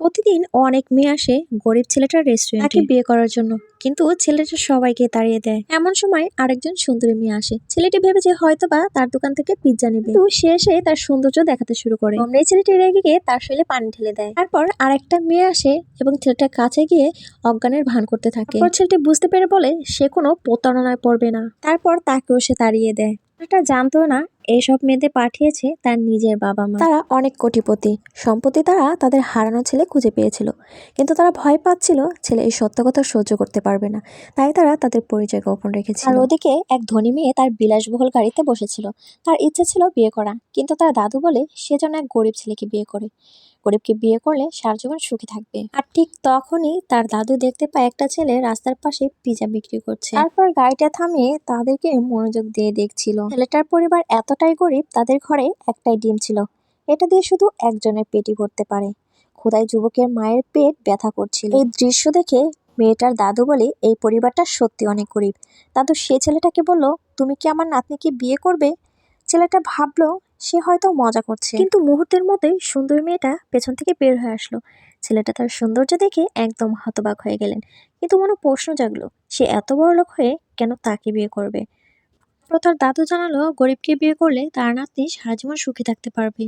প্রতিদিন অনেক মেয়ে আসে গরিব ছেলেটার রেস্টুরেন্টে তাকে বিয়ে করার জন্য। কিন্তু ছেলেটা সবাইকে তাড়িয়ে দেয়। এমন সময় আরেকজন সুন্দরী মেয়ে আসে। ছেলেটি ভেবেছে হয়তোবা তার দোকান থেকে পিৎজা নেবে। কিন্তু সে এসে তার সৌন্দর্য দেখাতে শুরু করে। অমনি ছেলেটি রেগে গিয়ে তার শরীরে পানি ঢেলে দেয়। তারপর আরেকটা মেয়ে আসে এবং ছেলেটার কাছে গিয়ে অজ্ঞানের ভান করতে থাকে। ছেলেটি বুঝতে পেরে বলে সে কোনো প্রতারণায় পড়বে না। তারপর তাকেও সে তাড়িয়ে দেয়। এটা জানতো না এইসব মেয়েদের পাঠিয়েছে তার নিজের বাবা মা। তারা অনেক কোটিপতি। সম্পত্তি তারা তাদের হারানো ছেলে খুঁজে পেয়েছিল। কিন্তু তারা ভয় পাচ্ছিল ছেলে এই সত্য কথা সহ্য করতে পারবে না। তাই তারা তাদের পরিচয় গোপন রেখেছিল। আর ওদিকে এক ধনী মেয়ে তার বিলাসবহুল গাড়িতে বসেছিল। তার ইচ্ছে ছিল বিয়ে করা। কিন্তু তার দাদু বলে সে যেন এক গরিব ছেলেকে বিয়ে করে। গরিবকে বিয়ে করলে সারা জীবন সুখী থাকবে। আর ঠিক তখনই তার দাদু দেখতে পায় একটা ছেলে রাস্তার পাশে পিজা বিক্রি করছে। তারপর গাড়িটা থামিয়ে তাদেরকে মনোযোগ দিয়ে দেখছিল। ছেলেটার পরিবার এতটাই গরিব, তাদের ঘরে একটাই ডিম ছিল। এটা দিয়ে শুধু একজনের পেটই ভরতে পারে। খোদাই যুবকের মায়ের পেট ব্যথা করছিল। এই দৃশ্য দেখে মেয়েটার দাদু বলে, এই পরিবারটা সত্যি অনেক গরিব। দাদু সে ছেলেটাকে বলল, তুমি কি আমার নাতনিকে বিয়ে করবে? ছেলেটা ভাবলো সে হয়তো মজা করছে। কিন্তু মুহূর্তের মধ্যে সুন্দর মেয়েটা পেছন থেকে বের হয়ে আসলো। ছেলেটা তার সৌন্দর্য দেখে একদম হতবাক হয়ে গেলেন। কিন্তু মনে প্রশ্ন জাগলো, সে এত বড় লোক হয়ে কেন তাকে বিয়ে করবে? তারপর তার দাদু জানালো, গরিবকে বিয়ে করলে তার নাতনি সারা জীবন সুখী থাকতে পারবে।